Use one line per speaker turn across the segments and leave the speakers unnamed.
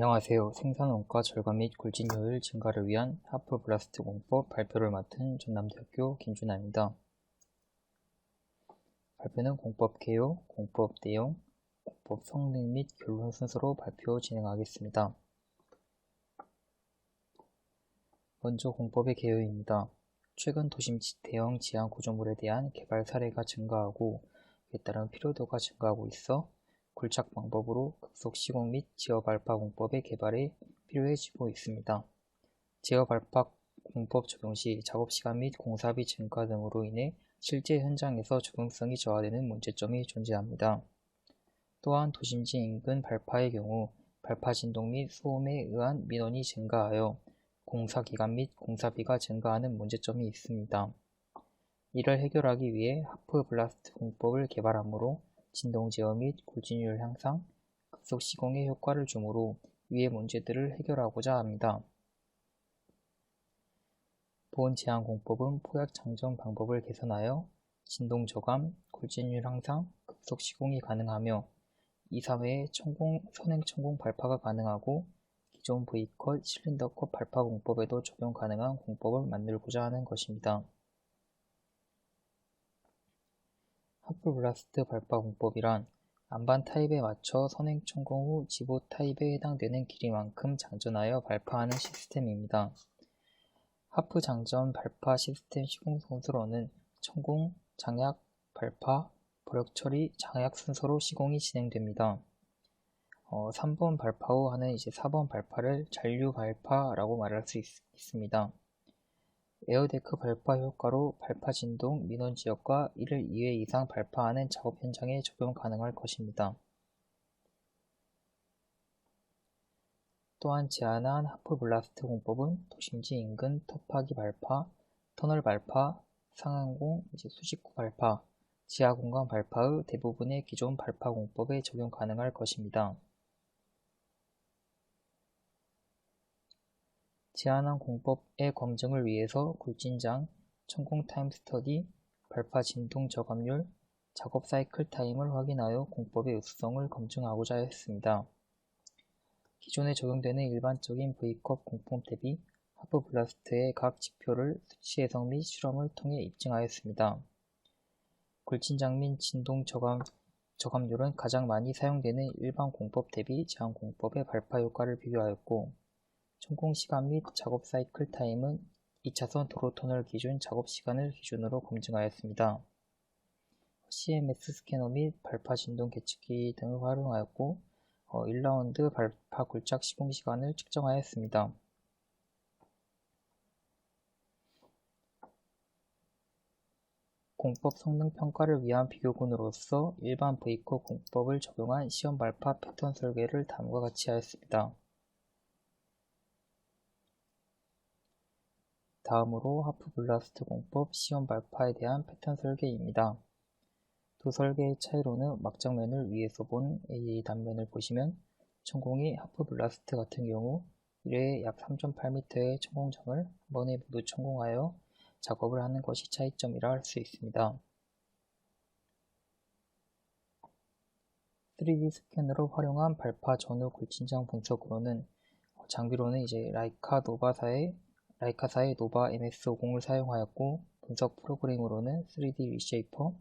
안녕하세요. 생산 원가 절감 및 굴진효율 증가를 위한 하프블라스트 공법 발표를 맡은 전남대학교 김준하입니다. 발표는 공법 개요, 공법 내용, 공법 성능 및 결론 순서로 발표 진행하겠습니다. 먼저 공법의 개요입니다. 최근 도심 대형 지하 구조물에 대한 개발 사례가 증가하고 이에 따른 필요도가 증가하고 있어 굴착 방법으로 급속 시공 및 지역 알파 공법의 개발에 필요해지고 있습니다. 지역 알파 공법 적용 시 작업 시간 및 공사비 증가 등으로 인해 실제 현장에서 적용성이 저하되는 문제점이 존재합니다. 또한 도심지 인근 발파의 경우 발파 진동 및 소음에 의한 민원이 증가하여 공사 기간 및 공사비가 증가하는 문제점이 있습니다. 이를 해결하기 위해 하프 블라스트 공법을 개발하므로 진동 제어 및 굴진율 향상, 급속 시공에 효과를 주므로 위의 문제들을 해결하고자 합니다. 보온 제한 공법은 포약 장전 방법을 개선하여 진동 저감, 굴진율 향상, 급속 시공이 가능하며 2, 3회에 천공, 선행 천공 발파가 가능하고 기존 V컷, 실린더컷 발파 공법에도 적용 가능한 공법을 만들고자 하는 것입니다. 하프블라스트 발파 공법이란 안반 타입에 맞춰 선행 천공 후 지보 타입에 해당되는 길이만큼 장전하여 발파하는 시스템입니다. 하프 장전 발파 시스템 시공 순서로는 천공, 장약, 발파, 버력 처리, 장약 순서로 시공이 진행됩니다. 어, 3번 발파 후 하는 이제 4번 발파를 잔류 발파라고 말할 수 있, 있습니다. 에어데크 발파 효과로 발파 진동 민원 지역과 이를 2회 이상 발파하는 작업 현장에 적용 가능할 것입니다. 또한 제한한 하프 블라스트 공법은 도심지 인근 터파기 발파, 터널 발파, 상항공, 이제 수직구 발파, 지하 공간 발파의 대부분의 기존 발파 공법에 적용 가능할 것입니다. 제한한 공법의 검증을 위해서 굴진장, 천공 타임 스터디, 발파 진동 저감률, 작업 사이클 타임을 확인하여 공법의 우수성을 검증하고자 했습니다. 기존에 적용되는 일반적인 V컵 공법 대비 하프 블라스트의 각 지표를 수치 해석 및 실험을 통해 입증하였습니다. 굴진장 및 진동 저감, 저감률은 가장 많이 사용되는 일반 공법 대비 제한 공법의 발파 효과를 비교하였고 천공 시간 및 작업 사이클 타임은 2차선 도로 터널 기준 작업 시간을 기준으로 검증하였습니다. CMS 스캐너 및 발파 진동 계측기 등을 활용하였고 어, 1라운드 발파 굴착 시공 시간을 측정하였습니다. 공법 성능 평가를 위한 비교군으로서 일반 V코 공법을 적용한 시험 발파 패턴 설계를 다음과 같이 하였습니다. 다음으로 하프 블라스트 공법 시험 발파에 대한 패턴 설계입니다. 두 설계의 차이로는 막장면을 위에서 본 AA 단면을 보시면 천공이 하프 블라스트 같은 경우 1회에 약 3.8m의 천공장을 한 번에 모두 천공하여 작업을 하는 것이 차이점이라 할 수 있습니다. 3D 스캐너로 활용한 발파 전후 굴진장 분석으로는 장비로는 이제 라이카 노바사의 라이카사의 노바 MS50을 사용하였고 분석 프로그램으로는 3D 리쉐이퍼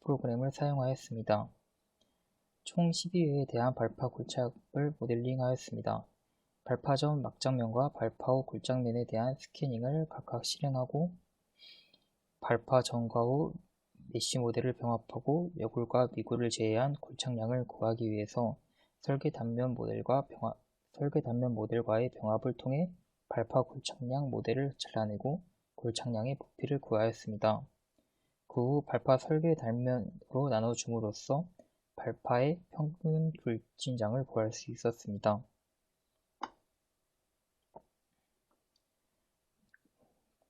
프로그램을 사용하였습니다. 총 12회에 대한 발파 굴착을 모델링하였습니다. 발파 전 막장면과 발파 후 굴착면에 대한 스캐닝을 각각 실행하고 발파 전과 후 메쉬 모델을 병합하고 여굴과 미굴을 제외한 굴착량을 구하기 위해서 설계 단면 모델과 병합, 설계 단면 모델과의 병합을 통해 발파 골착량 모델을 잘라내고 골착량의 부피를 구하였습니다. 그 후 발파 설계 단면으로 나눠줌으로써 발파의 평균 굴진장을 구할 수 있었습니다.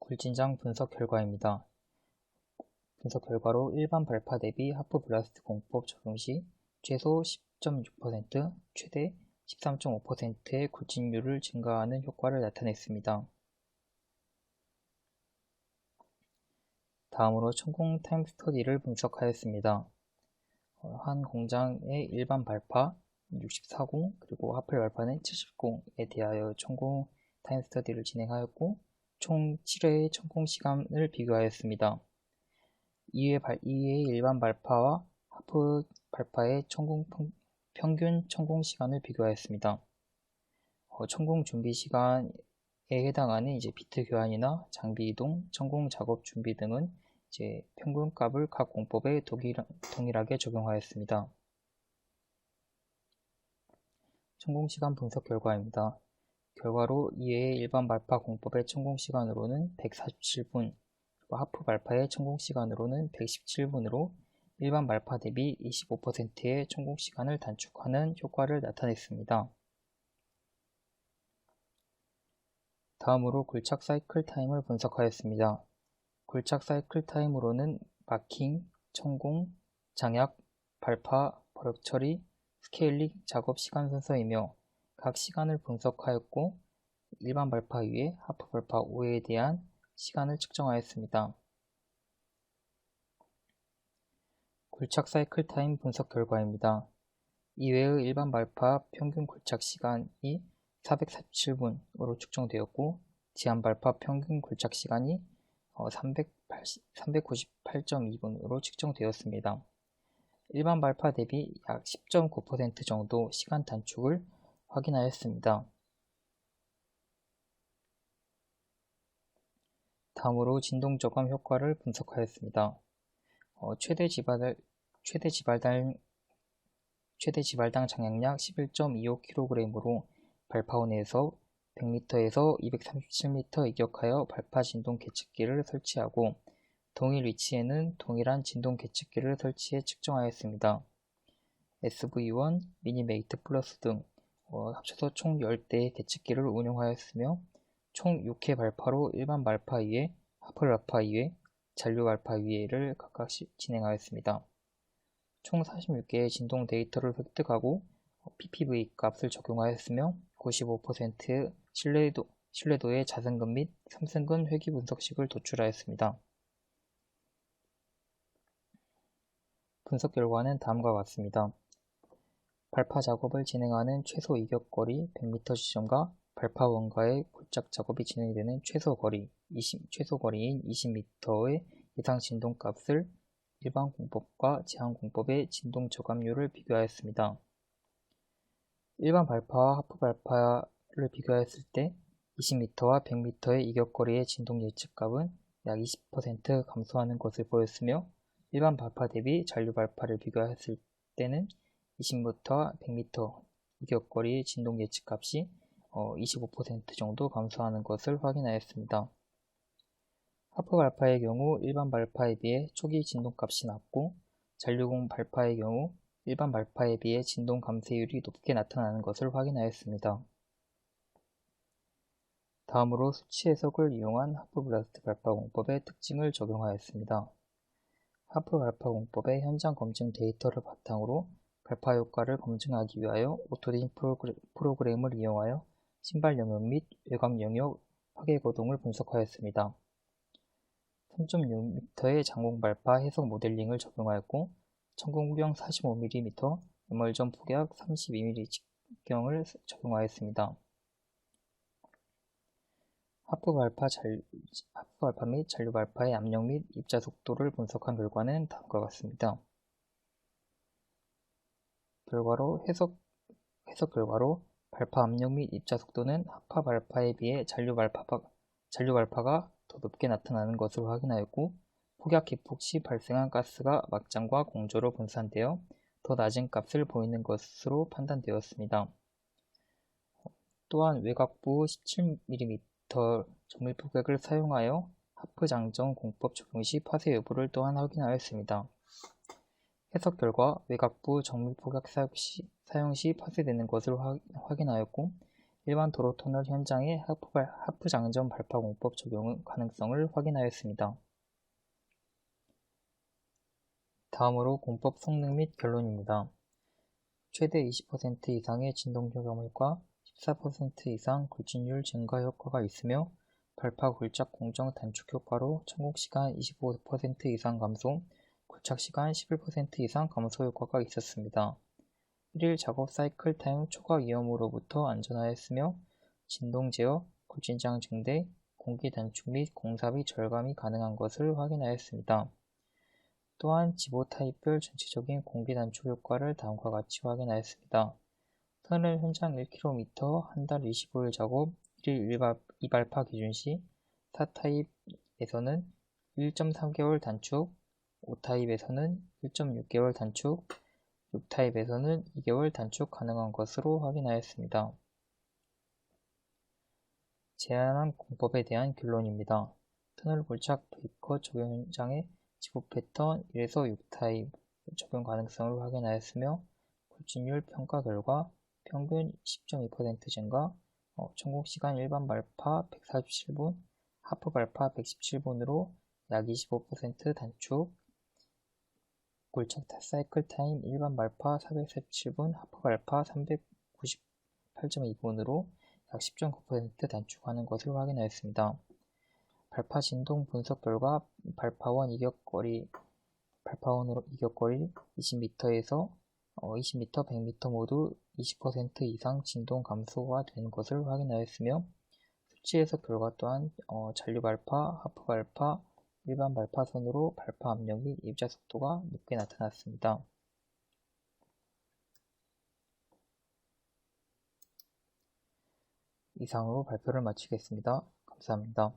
굴진장 분석 결과입니다. 분석 결과로 일반 발파 대비 하프 블라스트 공법 적용 시 최소 10.6%, 최대 13.5%의 굴진율을 증가하는 효과를 나타냈습니다. 다음으로 천공 타임 스터디를 분석하였습니다. 어, 한 공장의 일반 발파, 64공 그리고 하플 발파는 70공에 대하여 천공 타임 스터디를 진행하였고 총 7회의 천공 시간을 비교하였습니다. 이외 발, 이외의 일반 발파와 하프 발파의 천공 평균 천공 시간을 비교하였습니다. 어, 천공 준비 시간에 해당하는 이제 비트 교환이나 장비 이동, 천공 작업 준비 등은 이제 평균 값을 각 공법에 동일하게 적용하였습니다. 천공 시간 분석 결과입니다. 결과로 이외의 일반 발파 공법의 천공 시간으로는 147분, 그리고 하프 발파의 천공 시간으로는 117분으로 일반 발파 대비 25%의 천공 시간을 단축하는 효과를 나타냈습니다. 다음으로 굴착 사이클 타임을 분석하였습니다. 굴착 사이클 타임으로는 마킹, 천공, 장약, 발파, 버력 처리, 스케일링 작업 시간 순서이며 각 시간을 분석하였고 일반 발파 위에 하프 발파 5회에 대한 시간을 측정하였습니다. 굴착 사이클 타임 분석 결과입니다. 이외의 일반 발파 평균 굴착 시간이 447분으로 측정되었고 지한 발파 평균 굴착 시간이 398.2분으로 어, 측정되었습니다. 일반 발파 대비 약 10.9% 정도 시간 단축을 확인하였습니다. 다음으로 진동 저감 효과를 분석하였습니다. 어, 최대 지발 최대 지발당 최대 지발당 장량약 11.25kg으로 발파원에서 100m에서 237m 이격하여 발파 진동 계측기를 설치하고 동일 위치에는 동일한 진동 계측기를 설치해 측정하였습니다. SV1, 미니메이트 플러스 등 어, 합쳐서 총 10대의 계측기를 운용하였으며 총 6회 발파로 일반 발파 위에 하플 발파 위에 잔류 발파 위에를 각각 진행하였습니다. 총 46개의 진동 데이터를 획득하고 PPV 값을 적용하였으며 95% 신뢰도, 신뢰도의 자승근 및 삼승근 회귀 분석식을 도출하였습니다. 분석 결과는 다음과 같습니다. 발파 작업을 진행하는 최소 이격거리 100m 지점과 발파 원과의 굴착 작업이 진행되는 최소 거리 20, 최소 거리인 20m의 예상 진동 값을 일반 공법과 제한 공법의 진동 저감률을 비교하였습니다. 일반 발파와 하프 발파를 비교하였을 때 20m와 100m의 이격거리의 진동 예측값은 약 20% 감소하는 것을 보였으며 일반 발파 대비 잔류 발파를 비교했을 때는 20m와 100m 이격거리 진동 예측값이 25% 어, 정도 감소하는 것을 확인하였습니다. 하프 발파의 경우 일반 발파에 비해 초기 진동값이 낮고 잔류공 발파의 경우 일반 발파에 비해 진동 감쇄율이 높게 나타나는 것을 확인하였습니다. 다음으로 수치 해석을 이용한 하프 블라스트 발파 공법의 특징을 적용하였습니다. 하프 발파 공법의 현장 검증 데이터를 바탕으로 발파 효과를 검증하기 위하여 오토딘 프로그램을 이용하여 신발 영역 및 외곽 영역 파괴 거동을 분석하였습니다. 3.6m의 장공 발파 해석 모델링을 적용하였고 천공구경 45mm, 에멀전 폭약 32mm 직경을 적용하였습니다. 하프 발파, 잘, 하프 발파 및 잔류 발파의 압력 및 입자 속도를 분석한 결과는 다음과 같습니다. 결과로 해석, 해석 결과로 발파 압력 및 입자 속도는 하파 발파에 비해 잔류 발파가, 잔류 발파가 더 높게 나타나는 것을 확인하였고 폭약 기폭 시 발생한 가스가 막장과 공조로 분산되어 더 낮은 값을 보이는 것으로 판단되었습니다. 또한 외곽부 17mm 정밀 폭약을 사용하여 하프 장정 공법 적용 시 파쇄 여부를 또한 확인하였습니다. 해석 결과 외곽부 정밀 폭약 사용 시, 파쇄되는 것을 화, 확인하였고 일반 도로 터널 현장의 하프, 장전 발파 공법 적용 가능성을 확인하였습니다. 다음으로 공법 성능 및 결론입니다. 최대 20% 이상의 진동 효과물과 14% 이상 굴진율 증가 효과가 있으며 발파 굴착 공정 단축 효과로 천국시간 25% 이상 감소, 굴착 시간 11% 이상 감소 효과가 있었습니다. 1일 작업 사이클 타임 초과 위험으로부터 안전하였으며 진동 제어, 굴진장 증대, 공기 단축 및 공사비 절감이 가능한 것을 확인하였습니다. 또한 지보 타입별 전체적인 공기 단축 효과를 다음과 같이 확인하였습니다. 터널 현장 1km 한 달 25일 작업 1일 2발파 기준 시 4타입에서는 1.3개월 단축, 5타입에서는 1.6개월 단축, 6타입에서는 2개월 단축 가능한 것으로 확인하였습니다. 제한한 공법에 대한 결론입니다. 터널 골착 도입컷 적용 현장의 지보 패턴 1에서 6타입 적용 가능성을 확인하였으며 굴진율 평가 결과 평균 10.2% 증가, 어, 천공 시간 일반 발파 147분, 하프 발파 117분으로 약 25% 단축, 골착 사이클 타임 일반 발파 447분, 하프 발파 398.2분으로 약 10.9% 단축하는 것을 확인하였습니다. 발파 진동 분석 결과 발파원 이격거리 발파원으로 이격거리 20m에서 20m, 100m 모두 20% 이상 진동 감소가 된 것을 확인하였으며 수치에서 결과 또한 어, 잔류 발파, 하프 발파, 일반 발파선으로 발파 압력 및 입자 속도가 높게 나타났습니다. 이상으로 발표를 마치겠습니다. 감사합니다.